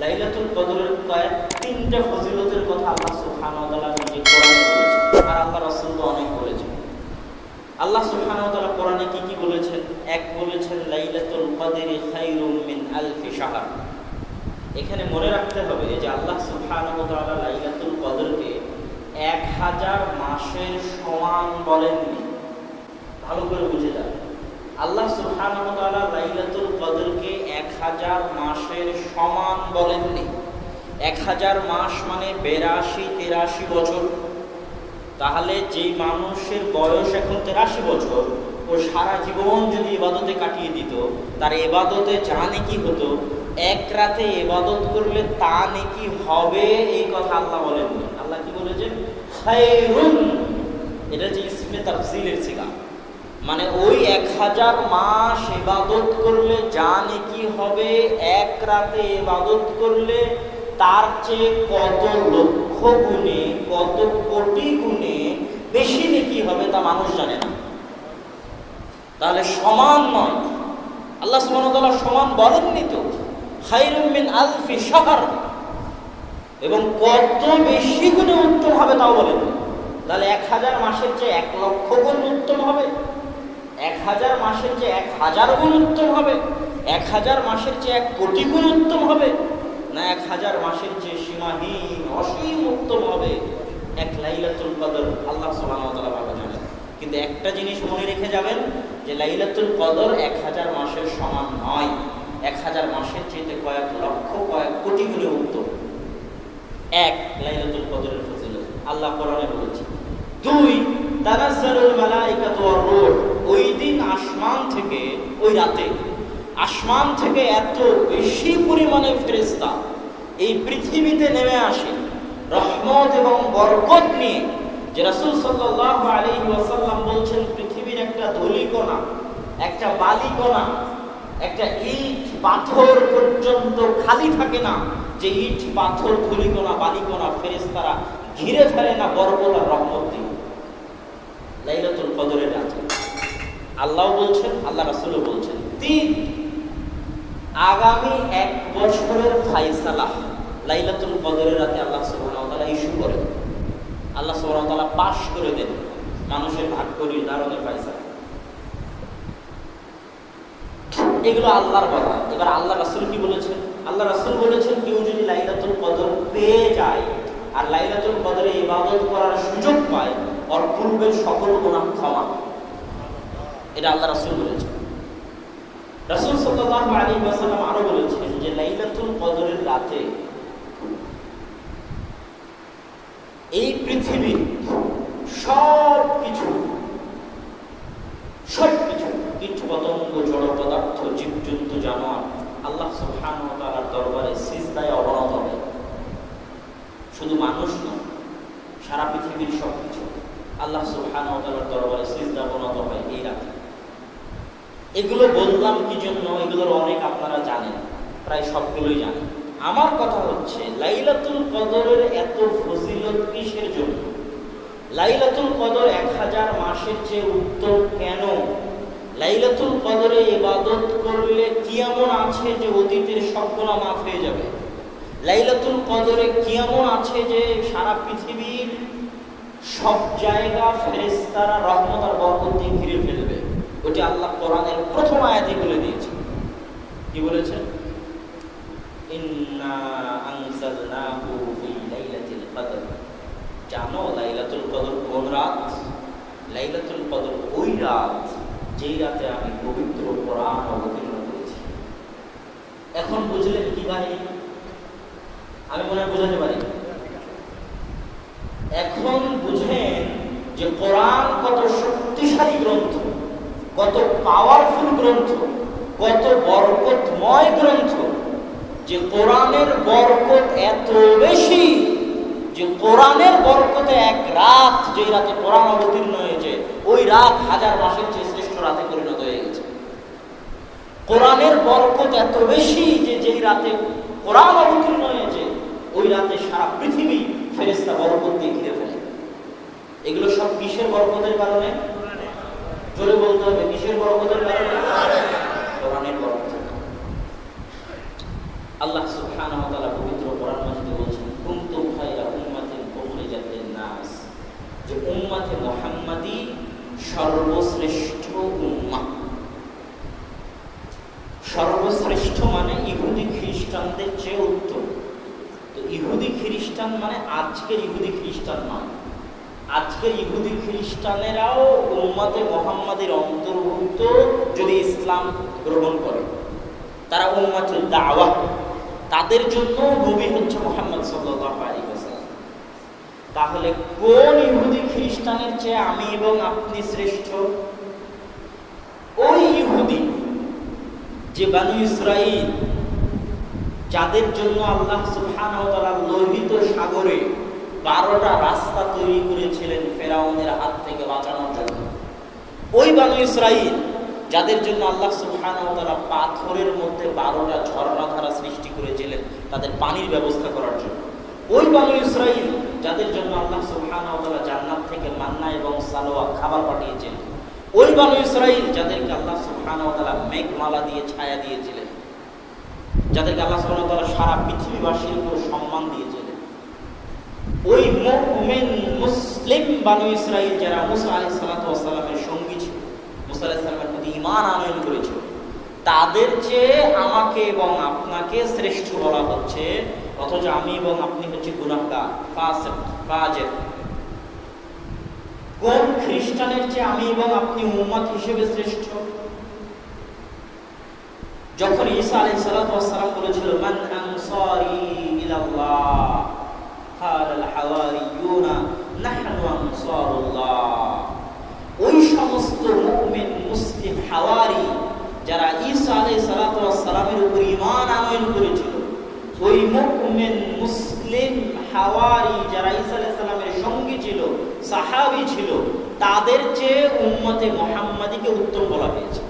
লাইলাতুল কদরের তিনটা ফজিলতের কথা আল্লাহ সুবহানাহু ওয়া নিজে কোরআনে বলেছেন। আর আল্লাহ রাসূল তো অনেক বলেছেন। আল্লাহ সুবহানাহু ওয়া কোরআনে কি কি বলেছেন? এক বলেছেন, লাইলাতুল কদরি মিন আলফি শাহর। এখানে মনে রাখতে হবে যে আল্লাহ সুবহানাহু ওয়া তাআলা লাইলাতুল কদরকে এক হাজার মাসের সমান বলেননি। ভালো করে বুঝে যান। আল্লাহ সুবহানাহু ওয়া তাআলা লাইলাতুল কদরকে হাজার মাসের সমান বলেননি। এক হাজার মাস মানে বেরাশি, তেরাশি বছর। তাহলে যেই মানুষের বয়স এখন তেরাশি বছর, ও সারা জীবন যদি এবাদতে কাটিয়ে দিত, তার এবাদতে যা নাকি হতো, এক রাতে এবাদত করলে তা নাকি হবে এই কথা আল্লাহ বলেননি। আল্লাহ কি বলেছেন? এটা যে ইসমে তাফসিলের সিগা। মানে ওই এক হাজার মাস এবাদত করলে যা নাকি হবে? এক রাতে এবাদত করলে তার চেয়ে কত লক্ষ গুণে, কত কোটি গুণে বেশি নাকি হবে তা মানুষ জানে না। তাহলে সমান নয়। আল্লাহ সুবহানাহু সমান বলেননি তো? খায়রুম মিন আলফি শাহর। এবং কত বেশি গুণে উত্তম হবে তাও বলেন তাহলে এক হাজার মাসের চেয়ে এক লক্ষ গুণ উত্তম হবে? এক হাজার মাসের চেয়ে এক হাজার গুণ উত্তম হবে। এক হাজার মাসের চেয়ে এক কোটি গুণ উত্তম হবে। না, এক হাজার মাসের চেয়ে সীমাহীন, অসীম উত্তম হবে। এক লাইলাতুল কদর, আল্লাহ তাআলা ভালো জানেন। কিন্তু একটা জিনিস মনে রেখে যাবেন, যে লাইলাতুল কদর এক হাজার মাসের সমান নয়। এক হাজার মাসের চেয়ে কয়েক লক্ষ, কয়েক কোটি গুণে উত্তম। এক, লাইলাতুল কদরের ফজিলত। আল্লাহ কোরআনে বলেছে দুই, তানাজ্জালুল মালাইকাতু ওয়ার রূহ। ওই দিন আসমান থেকে, ওই রাতে, আসমান থেকে এত বেশি পরিমাণে ফেরেশতা এই পৃথিবীতে নেমে আসে। রহমত এবং বরকত নিয়ে যে রাসূল সাল্লাল্লাহু আলাইহি ওয়াসাল্লাম বলছেন, পৃথিবীর একটা ধূলিকণা একটা বালিকণা একটা ইট পাথর পর্যন্ত খালি থাকে না। যে ইট পাথর ধুলিকোনা বালিকোনা ফেরেস্তারা ঘিরে ফেলে না, বরকত আর রহমত দিয়ে লাইলাতুল কদরের রাতে আল্লাহ বলছেন, আল্লাহ রাসূলও বলছেন, তিন আগামী এক বছরের ফাইসালা লাইলাতুল কদরের রাতে আল্লাহ সুবহানাহু ইস্যু করেন। আল্লাহ সুবহানাহু তাআলা পাশ করে দেন মানুষের ভাগ্য নির্ধারণের ফাইসালা। এগুলো আল্লাহর কথা। এবার আল্লাহ রাসূল কি বলেছেন? আল্লাহ রাসুল বলেছেন, কেউ যদি লাইলাতুল কদর পেয়ে যায় আর লাইলাতুল কদরে ইবাদত করার সুযোগ পায়, ওর পূর্বের সকল গুনাহ ক্ষমা। এটা আল্লাহ রাসূল বলেছেন। রাসূল সাল্লাল্লাহু আলাইহি ওয়াসাল্লাম আরও বলেছেন যে, লাইলাতুল কদরের রাতে এই পৃথিবীর সব কিছু সব কিছু কীট পতঙ্গ, জড় পদার্থ, জীবজন্তু, জানোয়ার আল্লাহ সুবহান তাআলার দরবারে সিজদায় অবনত হবে। শুধু মানুষ নয়, সারা পৃথিবীর সব কিছু আল্লাহ সুবহান তাআলার দরবারে সিজদা অবনত রাতে এগুলো বললাম কি জন্য? এগুলোর অনেক আপনারা জানেন, প্রায় সবগুলোই জানেন। আমার কথা হচ্ছে, লাইলাতুল কদরের এত ফজিলত কিসের জন্য? লাইলাতুল কদর এক হাজার মাসের চেয়ে উত্তম কেন? লাইলাতুল কদরে ইবাদত করলে কি এমন আছে যে অতীতের সবগুলো মাফ হয়ে যাবে? লাইলাতুল কদরে কি এমন আছে যে সারা পৃথিবীর সব জায়গা ফেরেস্তারা রহমত আর বরকত দিয়ে ঘিরে ফেলবে? কোরআনের প্রথম আয়াতে বলে দিয়েছে। কি ফি জানো লাইলাতুল কদর কোন রাত? লাইলাতুল কদর ওই রাত যেই রাতে আমি পবিত্র কোরআন অবতীর্ণ করেছি। এখন বুঝলেন কি ভাই আমি মনে হয় বোঝাতে পারি। এখন বুঝেন যে কোরআন কত শক্তিশালী গ্রন্থ। কত পাওয়ারফুল গ্রন্থ, কত বরকতময় গ্রন্থ, যে কোরআনের বরকত এত বেশি, যে কোরআনের বরকতে এক রাত যেই রাতে কোরআন অবতীর্ণ হয়েছে, ওই রাত হাজার মাসের চেয়ে শ্রেষ্ঠ রাতে পরিণত হয়ে গেছে। কোরআনের বরকত এত বেশি যে যেই রাতে কোরআন অবতীর্ণ হয়েছে, ওই রাতে সারা পৃথিবী ফেরেস্তা বরকত দিয়ে ঘিরে ফেলে। এগুলো সব কিসের বরকতের কারণে? জোরে বলতে হবে, কিসের বরকতের কারণে কোরআনের বরকতের আল্লাহ সুবহানাহু ওয়া তাআলা পবিত্র কোরআন মাজিদে বলছেন কুনতুম খায়রা উম্মাতিন উখরিজাত লিন-নাস যে উম্মাতে মুহাম্মাদি সর্বশ্রেষ্ঠ উম্মাহ সর্বশ্রেষ্ঠ মানে ইহুদি খ্রিস্টানদের চেয়ে উত্তম। তো ইহুদি খ্রিস্টান মানে আজকের ইহুদি খ্রিস্টান নয় আজকের ইহুদি খ্রিস্টানেরাও উম্মাতে মোহাম্মদের অন্তর্ভুক্ত যদি ইসলাম গ্রহণ করে। তারা উম্মাতুল দাওয়া। তাদের জন্য নবী হচ্ছে মোহাম্মদ আলাইহি ওয়াসাল্লাম। তাহলে কোন ইহুদি খ্রিস্টানের চেয়ে আমি এবং আপনি শ্রেষ্ঠ? ওই ইহুদি, যে বানু ইসরাইল যাদের জন্য আল্লাহ তাআলা লোহিত সাগরে বারোটা রাস্তা তৈরি করেছিলেন ফেরাউনের হাত থেকে বাঁচানোর জন্য। ওই বানু ইসরাইল, যাদের জন্য আল্লাহ সুবহানাহু ওয়া তাআলা পাথরের মধ্যে বারোটা ঝর্ণাধারা সৃষ্টি করেছিলেন তাদের পানির ব্যবস্থা করার জন্য। ওই বানু ইসরাইল, যাদের জন্য আল্লাহ সুবহানাহু ওয়া তাআলা জান্নাত থেকে মান্না এবং সালোয়া খাবার পাঠিয়েছেন ওই বানু ইসরাইল, যাদেরকে আল্লাহ সুবহানাহু ওয়া তাআলা মেঘমালা দিয়ে ছায়া দিয়েছিলেন, যাদেরকে আল্লাহ সুবহানাহু ওয়া তাআলা সারা পৃথিবীবাসীর উপর সম্মান দিয়েছিলেন। ওই মুমিন মুসলিম বানু ইসরাইল যারা মুসা আলাইহিস সালাতু ওয়াস সালামের সঙ্গী ছিল, মুসা আলাইহিস সালামের প্রতি ঈমান আনয়ন করেছিল, তাদের চেয়ে আমাকে এবং আপনাকে শ্রেষ্ঠ বলা হচ্ছে, অথচ আমি এবং আপনি হচ্ছে ফাজের। কোন খ্রিস্টানের চেয়ে আমি এবং আপনি উম্মত হিসেবে শ্রেষ্ঠ? যখন ঈসা ওয়াস সালাম বলেছিল, মান ওই মুমিন মুসলিম হাওয়ারি যারা ঈসা আলাইহিস সঙ্গী ছিল, সাহাবী ছিল, তাদের চেয়ে উম্মতে মুহাম্মাদিকে উত্তম বলা হয়েছে।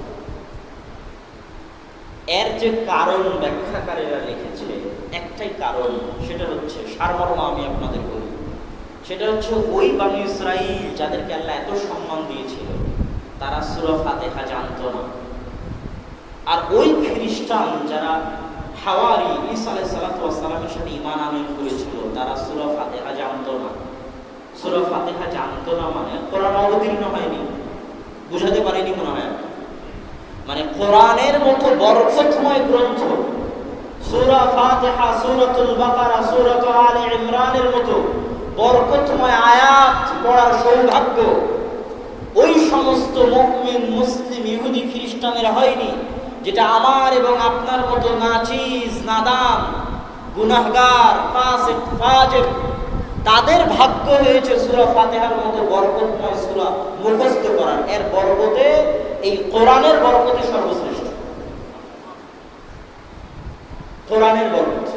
এর যে কারণ ব্যাখ্যাকারীরা লিখেছে, একটাই কারণ, সেটা হচ্ছে, সারমর্ম আমি আপনাদের বলি। সেটা হচ্ছে, ওই বানু ইসরাইল যাদেরকে আল্লাহ এত সম্মান দিয়েছিল, তারা সুরা ফাতেহা জানত না। আর ওই খ্রিস্টান যারা হাওয়ারি ঈসা আলাইহিস সালাতু ওয়াস সাথে ঈমান আনয়ন করেছিল। তারা সূরা ফাতিহা জানতো না। সূরা ফাতিহা জানতো না মানে কোরআন অবতীর্ণ হয়নি। বুঝাতে পারিনি মনে হয়। মানে কোরআনের মতো বরকতময় গ্রন্থ, সূরা ফাতিহা, সূরাতুল বাকারা সূরাতুল আলে ইমরানের মতো বরকতময় আয়াত পড়ার সৌভাগ্য ওই সমস্ত মুমিন, মুসলিম, ইহুদি, খ্রিস্টানের হয়নি। যেটা আমার এবং আপনার মতো নাচিস নাদান গুনাহগার তাদের ভাগ্য হয়েছে সূরা ফাতেহার মতো বরকতময় সূরা মুখস্থ করার। এর বরকতে, এই কোরআনের বরকতে সর্বশ্রেষ্ঠ। কোরআনের বরকত।